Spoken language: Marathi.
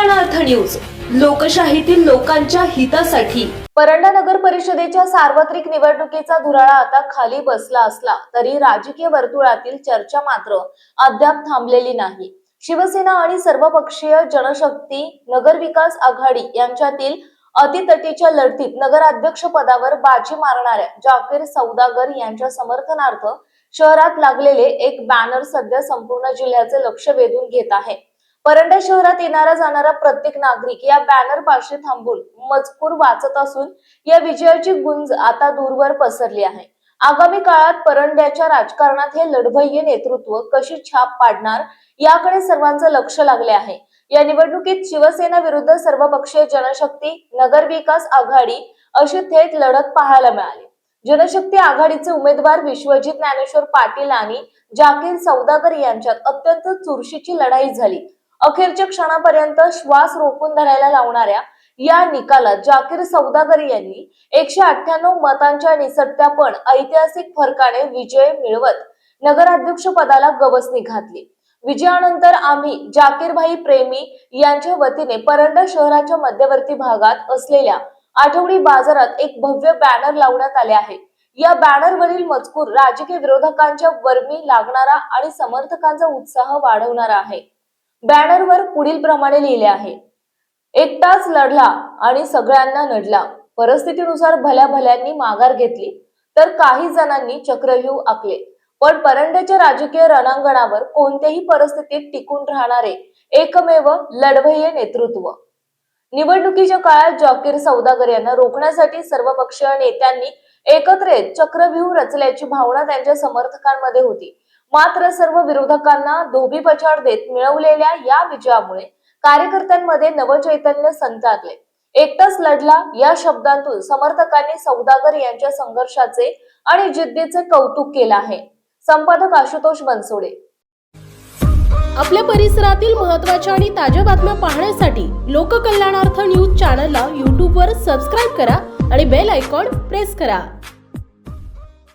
न्यूज लोकशाहीतील लोकांच्या हितासाठी. परंडा नगर परिषदेच्या सार्वत्रिक निवडणुकीचा धुराळा आता खाली बसला असला तरी राजकीय वर्तुळातील चर्चा मात्र अद्याप थांबलेली नाही. शिवसेना आणि सर्वपक्षीय जनशक्ती नगरविकास आघाडी यांच्यातील अतितटीच्या लढतीत नगराध्यक्ष पदावर बाजी मारणाऱ्या जाकीर सौदागर यांच्या समर्थनार्थ शहरात लागलेले एक बॅनर सध्या संपूर्ण जिल्ह्याचे लक्ष वेधून घेत आहे. परंडा शहरात येणारा जाणारा प्रत्येक नागरिक या बॅनर पाशी थांबून मजकूर वाचत असून या विजयाची गुंज आता दूरवर पसरली आहे. आगामी काळात परंड्याच्या राजकारणात हे लढवय्य नेतृत्व कशी छाप पाडणार याकडे सर्वांचं लक्ष लागले आहे. या निवडणुकीत शिवसेना विरुद्ध सर्वपक्षीय जनशक्ती नगरविकास आघाडी अशी थेट लढत पाहायला मिळाली. जनशक्ती आघाडीचे उमेदवार विश्वजित ज्ञानेश्वर पाटील आणि जाकीर सौदागर यांच्यात अत्यंत चुरशीची लढाई झाली. अखेरच्या क्षणापर्यंत श्वास रोखून धरायला लावणाऱ्या या निकालात जाकीर सौदागर यांनी एकशे अठ्ठ्याण्णव मतांच्या निसटत्या पण ऐतिहासिक फरकाने विजय मिळवत नगराध्यक्ष पदाला गवसणी घातली. विजयानंतर आम्ही जाकीरभाई प्रेमी यांच्या वतीने परंडा शहराच्या मध्यवर्ती भागात असलेल्या आठवडी बाजारात एक भव्य बॅनर लावण्यात आले आहे. या बॅनरवरील मजकूर राजकीय विरोधकांच्या वर्मी लागणारा आणि समर्थकांचा उत्साह वाढवणारा आहे. बॅनरवर पुढील प्रमाणे लिहिले आहे. एकटाच लढला आणि सगळ्यांना नडला. परिस्थितीनुसार भल्या भल्यांनी माघार घेतली. तर काही जणांनी चक्रव्यूह आखले. पण परंड्याच्या राजकीय रणांगणावर कोणत्याही परिस्थितीत टिकून राहणारे एकमेव लढवय्ये नेतृत्व. निवडणुकीच्या काळात जॉकीर सौदागर यांना रोखण्यासाठी सर्व पक्षीय नेत्यांनी एकत्र येत चक्रव्यूह रचल्याची भावना त्यांच्या समर्थकांमध्ये होती. मात्र सर्व विरोधकांना धोबी पछाड देत मिळवलेल्या या विजयामुळे कार्यकर्त्यांमध्ये नवचैतन्य संचारले. एकटाच लढला या शब्दांतून समर्थकांनी सौदागर यांच्या संघर्षाचे आणि जिद्दीचे कौतुक केलं आहे. संपादक आशुतोष बनसोडे. आपल्या परिसरातील महत्त्वाच्या आणि ताज्या बातम्या पाहण्यासाठी लोककल्याणार्थ न्यूज चॅनलला यूट्यूबवर सबस्क्राईब करा आणि बेल आयकॉन प्रेस करा.